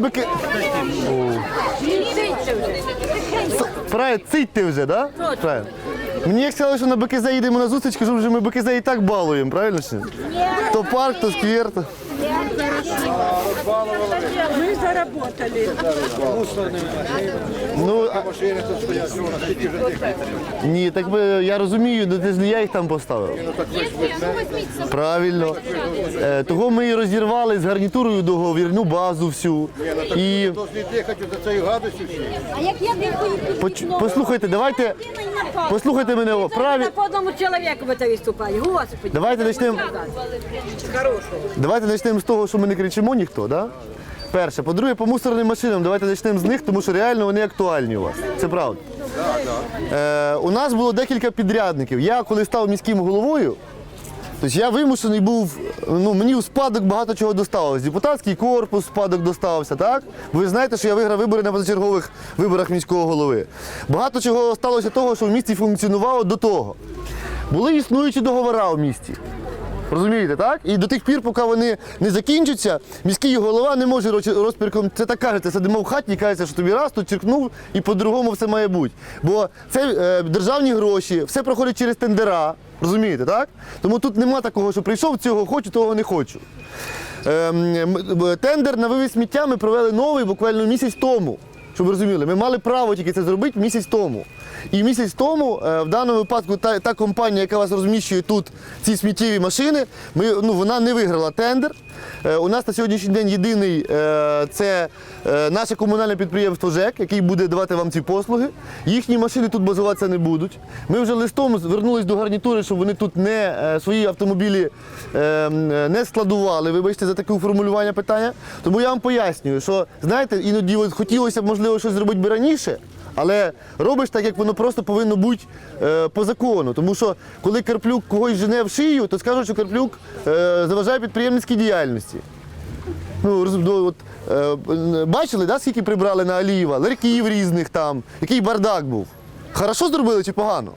що бики. Правильно, цитьте вже, да? Фрай. Мені як сказали, що на БКЗ їдемо на зустріч, кажу, вже ми БКЗ і так балуємо, правильно? ні? То парк, то сквер. То... Мы заработали. Ну, а... Ні, так би я розумію, ну це ж не я їх там поставив. Правильно. Е, того ми і розірвали з гарнітурою договірну базу всю. І Должны дихати за цією гадостю всі. А як я дихаю поч- послухайте, давайте, послухайте мене. о, Праві... по одному чоловіку ви це виступає. Господи. Давайте почнемо. Давайте почнемо з того, що ми не кричимо ніхто, да? Перше. По-друге, по мусорним машинам давайте почнемо з них, тому що реально вони актуальні у вас. Це правда. Е, у нас було декілька підрядників. Я коли став міським головою, тобто я вимушений був, ну мені в спадок багато чого доставилось. Депутатський корпус спадок доставився, так? Ви знаєте, що я виграв вибори на позачергових виборах міського голови. Багато чого сталося того, що в місті функціонувало до того. Були існуючі договори в місті. Розумієте, так? І до тих пір, поки вони не закінчаться, міський голова не може розпірком. Це так кажеться, сидимо в хаті і кажеться, що тобі раз тут черкнув і по-другому все має бути. Бо це е, державні гроші, все проходить через тендера. Розумієте, так? Тому тут нема такого, що прийшов цього хочу, того не хочу. М- тендер на вивіз сміття ми провели новий буквально місяць тому. Щоб ви розуміли, ми мали право тільки це зробити місяць тому. І місяць тому, е, в даному випадку, та, та компанія, яка вас розміщує тут ці сміттєві машини, ми, ну, вона не виграла тендер. Е, У нас на сьогоднішній день єдиний е, це е, наше комунальне підприємство ЖЕК, який буде давати вам ці послуги. Їхні машини тут базуватися не будуть. Ми вже листом звернулись до гарнітури, щоб вони тут не свої автомобілі не складували. Вибачте за таке формулювання питання. Тому я вам пояснюю, що знаєте, іноді хотілося б можливо щось зробити би раніше. Але робиш так, як воно просто повинно бути е, по закону. Тому що коли Карплюк когось жене в шию, то скажуть, що Карплюк е, заважає підприємницькій діяльності. Ну, ну, от, е, бачили, да, скільки прибрали на Алієва, ларьків різних там, який бардак був. Хорошо зробили чи погано?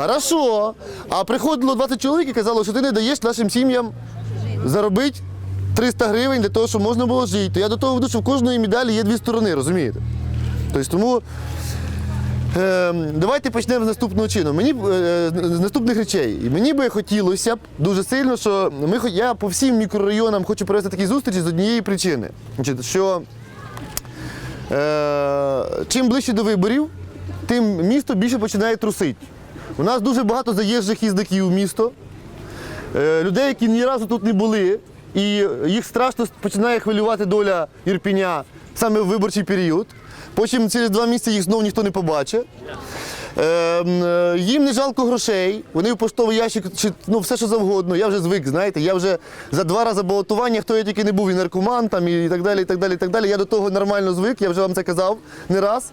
Хорошо. А приходило 20 чоловік і казало, що ти не даєш нашим сім'ям заробити 300 гривень для того, щоб можна було жити. То я до того веду, що в кожної медалі є дві сторони, розумієте? Тобто тому е, давайте почнемо з наступного чину. Мені е, з наступних речей. І Мені би хотілося б дуже сильно, що ми я по всім мікрорайонам хочу провести такі зустрічі з однієї причини. Що е, чим ближче до виборів, тим місто більше починає трусити. У нас дуже багато заїжджих їздаків в місто, е, людей, які ні разу тут не були, і їх страшно починає хвилювати доля Ірпіня саме в виборчий період. Потім через два місяці їх знову ніхто не побачить. Е, е, їм не жалко грошей, вони в поштовий ящик чи ну, все, що завгодно. Я вже звик, знаєте, я вже за два рази балотування, хто я тільки не був, і наркоман там, і так далі, і так далі, і так далі. Я до того нормально звик, я вже вам це казав не раз.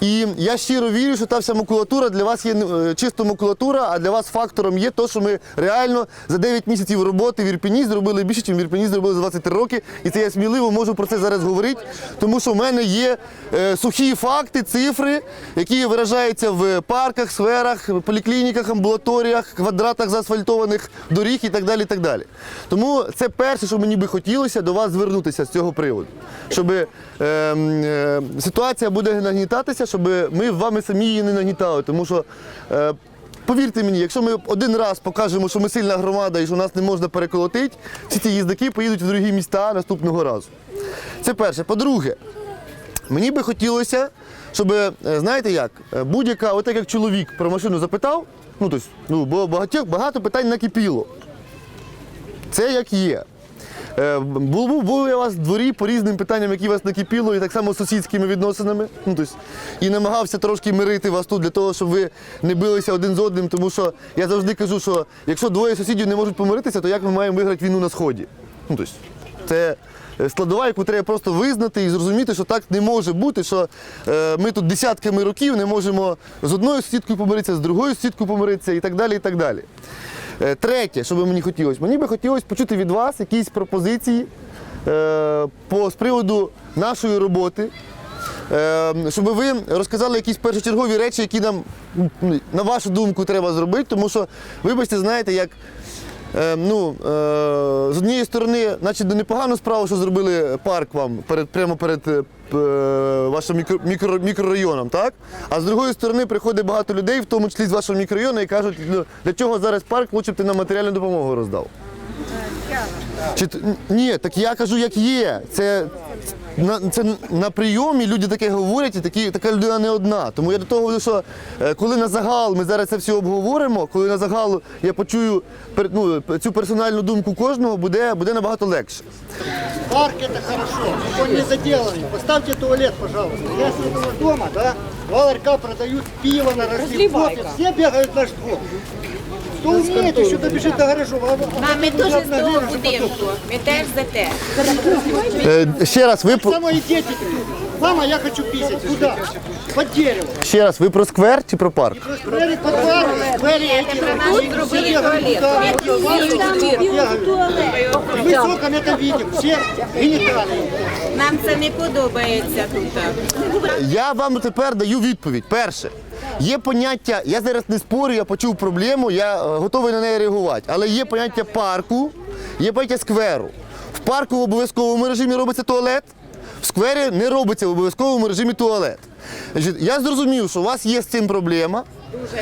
І я щиро вірю, що та вся макулатура для вас є е, чисто макулатура, а для вас фактором є те, що ми реально за 9 місяців роботи в Ірпіні зробили більше, ніж в Ірпіні зробили за 23 роки. І це я сміливо можу про це зараз говорити, тому що в мене є е, сухі факти, цифри, які виражаються в парках, сферах, поліклініках, амбулаторіях, квадратах заасфальтованих доріг і так далі. і так далі. Тому це перше, що мені би хотілося до вас звернутися з цього приводу. Щоб е, е, ситуація буде нагнітатися, щоб ми вами самі її не нагнітали. Тому що е, Повірте мені, якщо ми один раз покажемо, що ми сильна громада і що нас не можна переколотити, всі ці їздаки поїдуть в другі міста наступного разу. Це перше. По-друге, мені би хотілося, щоб, е, знаєте як, е, будь-яка, отак як чоловік про машину запитав, ну тобто, ну, бо багатьох, багато питань накипіло. Це як є. Був, був, я у вас в дворі по різним питанням, які вас накипіло, і так само з сусідськими відносинами. Ну, тобто, і намагався трошки мирити вас тут для того, щоб ви не билися один з одним, тому що я завжди кажу, що якщо двоє сусідів не можуть помиритися, то як ми маємо виграти війну на сході? Ну, тобто, це складова, яку треба просто визнати і зрозуміти, що так не може бути, що е, ми тут десятками років не можемо з одною сусідкою помиритися, з другою сусідкою помиритися і так далі. і так далі. Е, Третє, що би мені хотілося, мені би хотілося почути від вас якісь пропозиції е, по, з приводу нашої роботи, е, щоб ви розказали якісь першочергові речі, які нам, на вашу думку, треба зробити. Тому що, вибачте, знаєте, як е, ну, е, з однієї сторони, наче непогану справу, що зробили парк вам перед, прямо перед е, е, вашим мікро, мікрорайоном, так? А з другої сторони приходить багато людей, в тому числі з вашого мікрорайону, і кажуть, ну, для чого зараз парк, лучше б ти нам матеріальну допомогу роздав. Чи, ні, так я кажу, як є. Це, на, це на прийомі люди таке говорять, і такі, така людина не одна. Тому я до того говорю, що е, коли на загал ми зараз це все обговоримо, коли на загал я почую пер- ну, цю персональну думку кожного, буде, буде набагато легше. Парк это хорошо, он не заделанный. Поставьте туалет, пожалуйста. Я с этого дома, да, два ларька продают пиво на разлив, кофе. Все бегают в наш двор. Кто умеет, еще добежит до гаража. А- а Мам, ми потом теж з на того верх, будинку. Ми теж за те. Е, ще раз, ви, про- Само и дети тут. Мама, я хочу писать. Куда? Под дерево. ще раз, ви про сквер чи про парк? Сквери под парк, сквери эти. Тут зробили туалет. Мы с окон это видим. Все гениталии. Нам це не подобається тут. Я вам тепер даю відповідь. Перше, є поняття, я зараз не спорю, я почув проблему, я е, готовий на неї реагувати. Але є поняття парку, є поняття скверу. В парку в обов'язковому режимі робиться туалет, в сквері не робиться в обов'язковому режимі туалет. Значить, я зрозумів, що у вас є з цим проблема.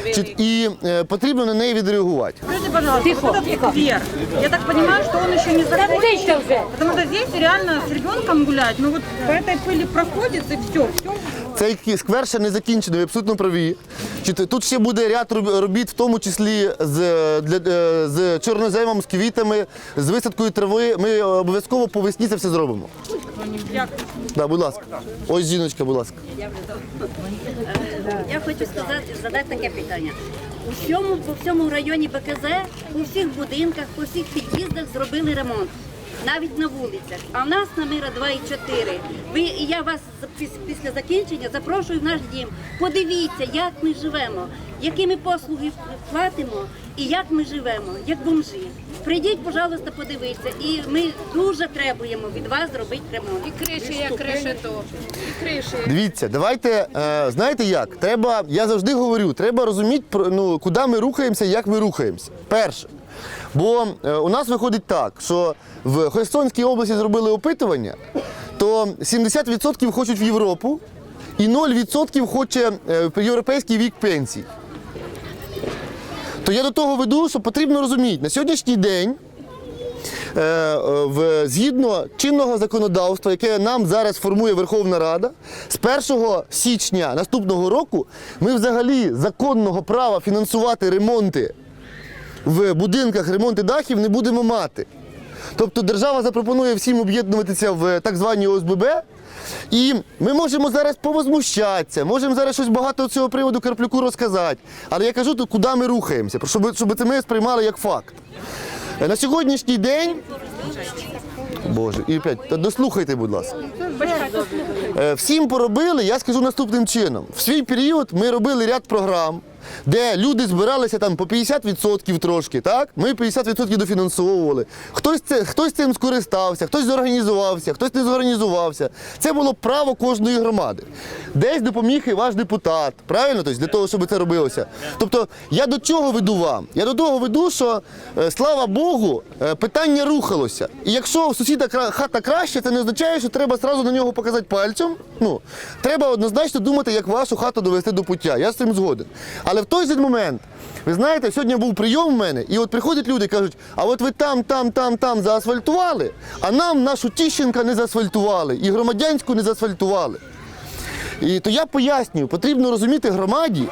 Значить, і е, потрібно на неї відреагувати. Скажите, пожалуйста, вот этот сквер, я так понимаю, что он еще не закончен, потому что здесь реально с ребенком гулять, ну вот по этой пыли проходит и все, все цей сквер ще не закінчений, ви абсолютно праві. Тут ще буде ряд робіт, в тому числі з, е, для, е, з чорноземом, з квітами, з висадкою трави. Ми обов'язково по весні це все зробимо. Да, будь ласка. Ось жіночка, будь ласка. Я хочу сказати, задати таке питання. У всьому, по всьому районі БКЗ, у всіх будинках, по всіх під'їздах зробили ремонт. Навіть на вулицях. А в нас на мира 2 і 4. Ви, і я вас після закінчення запрошую в наш дім. Подивіться, як ми живемо, які ми послуги платимо і як ми живемо, як бомжі. Прийдіть, пожалуйста, подивіться. І ми дуже требуємо від вас зробити ремонт. І криші, як решето. І криші. Дивіться, давайте, е, знаєте як? Треба, я завжди говорю, треба розуміти, про- ну, куди ми рухаємося, як ми рухаємося. Перше. Бо е, у нас виходить так, що в Херсонській області зробили опитування, то 70% хочуть в Європу і 0% хоче е, європейський вік пенсій. То я до того веду, що потрібно розуміти, на сьогоднішній день е, в, згідно чинного законодавства, яке нам зараз формує Верховна Рада, з 1 січня наступного року ми взагалі законного права фінансувати ремонти в будинках, ремонти дахів не будемо мати. Тобто держава запропонує всім об'єднуватися в так звані ОСББ. І ми можемо зараз повозмущатися, можемо зараз щось багато цього приводу Карплюку розказати. Але я кажу, то куди ми рухаємося, щоб, щоб це ми сприймали як факт. Е, На сьогоднішній день. Боже, і опять, та дослухайте, будь ласка. Е, Всім поробили, я скажу наступним чином. В свій період ми робили ряд програм, де люди збиралися там по 50% трошки, так? Ми 50% дофінансовували. Хтось, це, хтось цим скористався, хтось зорганізувався, хтось не зорганізувався. Це було право кожної громади. Десь допоміг і ваш депутат, правильно? Тобто, для того, щоб це робилося. Тобто, я до чого веду вам? Я до того веду, що е, слава Богу, е, питання рухалося. І якщо у сусіда хата краще, це не означає, що треба одразу на нього показати пальцем. Ну, треба однозначно думати, як вашу хату довести до пуття. Я з цим згоден. Але в той же момент, ви знаєте, сьогодні був прийом в мене, і от приходять люди і кажуть, а от ви там, там, там, там заасфальтували, а нам нашу Тіщенка не заасфальтували, і громадянську не заасфальтували. І то я пояснюю, потрібно розуміти громаді,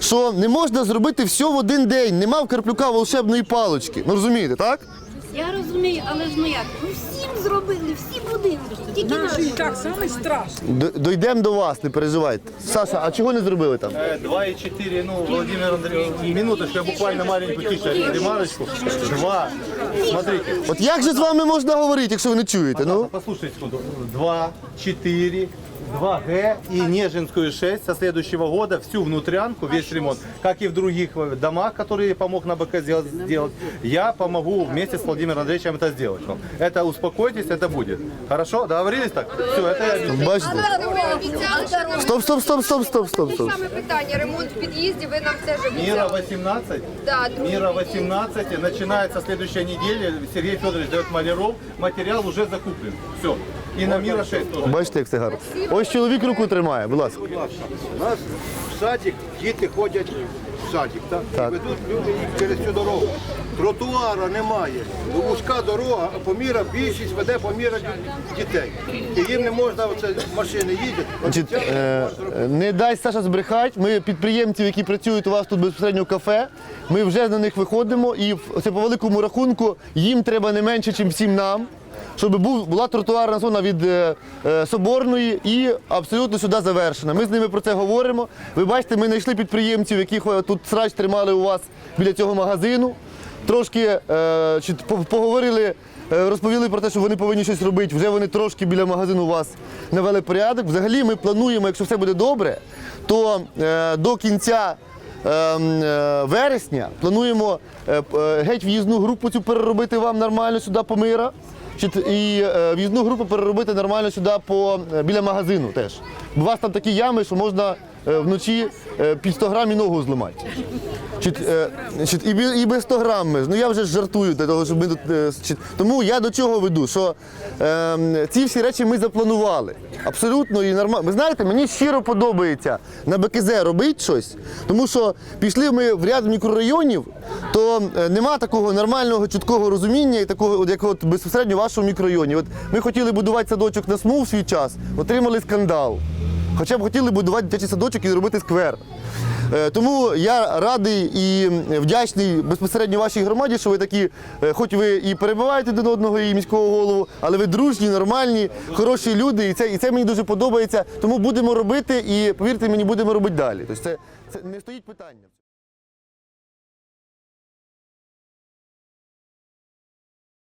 що не можна зробити все в один день. Нема в Карплюка волшебної палочки. Ну розумієте, так? Я розумію, але ж ну як? Ну всім зробили, всі будинки, тільки наші. так, самый страшный. Д- Дойдемо до вас, не переживайте. Саша, а чого не зробили там? 2,4, ну, Владимир Андреевич, минуточку, я буквально маленькую тише, ремарочку. Два. Смотрите, От як же з вами можна говорити, якщо ви не чуєте? Ну? послушайте секунду. Два, четыре, 2Г и Нежинскую 6 со следующего года всю внутрянку, весь ремонт, как и в других э, домах, которые помог на БК сделать, сделать, я помогу вместе с Владимиром Андреевичем это сделать. вам. Это успокойтесь, это будет. Хорошо? Договорились так? Все, это я обещаю. Бачите? Ви обіцяли, що Стоп, стоп, стоп, стоп, стоп, стоп, стоп. саме питання, ремонт в під'їзді, ви нам це ж Мира обіцяли. 18, Да, другий Мира під'їзд. 18, начинается следующая неделя, Сергей Федорович дает маляров, материал уже закуплен. Все. И на міра 6 тоже. Бачите, як це гарно. Ось чоловік руку тримає, будь ласка. У нас в садик діти ходять в садик, так? Так. І ведуть люди їх через цю дорогу. Тротуара немає. Ну, Вузька дорога, а поміра більшість веде поміра дітей. І їм не можна, оце машини. Значить, е, е, не дай Саша збрехати. Ми підприємців, які працюють у вас тут безпосередньо в кафе. Ми вже на них виходимо, і в- це по великому рахунку їм треба не менше, ніж всім нам. Щоб був, була тротуарна зона від е, е, Соборної і абсолютно сюди завершена. Ми з ними про це говоримо. Ви бачите, ми знайшли підприємців, яких е, тут срач тримали у вас біля цього магазину. Трошки е, поговорили, е, розповіли про те, що вони повинні щось робити. Вже вони трошки біля магазину у вас навели порядок. Взагалі ми плануємо, якщо все буде добре, то е, до кінця е, м, е, вересня плануємо геть в'їзну групу цю переробити вам нормально сюди по мира. І в'їзну групу переробити нормально сюди по, біля магазину теж. У вас там такі ями, що можна вночі е, під 100 грам і ногу зламати. Чи, е, чи, і, і без 100 грам. ми. Ну я вже жартую для того, щоб ми тут. е, чи- тому я до чого веду, що е, ці всі речі ми запланували. Абсолютно і нормально. Ви знаєте, мені щиро подобається на БКЗ робити щось, тому що пішли ми в ряд мікрорайонів, то е, нема такого нормального чіткого розуміння і такого, от, як от безпосередньо в вашому мікрорайоні. От ми хотіли будувати садочок на СМУ в свій час, отримали скандал. Хоча б хотіли будувати дитячий садочок і зробити сквер. Е, Тому я радий і вдячний безпосередньо вашій громаді, що ви такі, е, хоч ви і перебуваєте до одного і міського голову, але ви дружні, нормальні, хороші люди, і це, і це мені дуже подобається. Тому будемо робити і повірте мені, будемо робити далі. Тобто це, це не стоїть питання.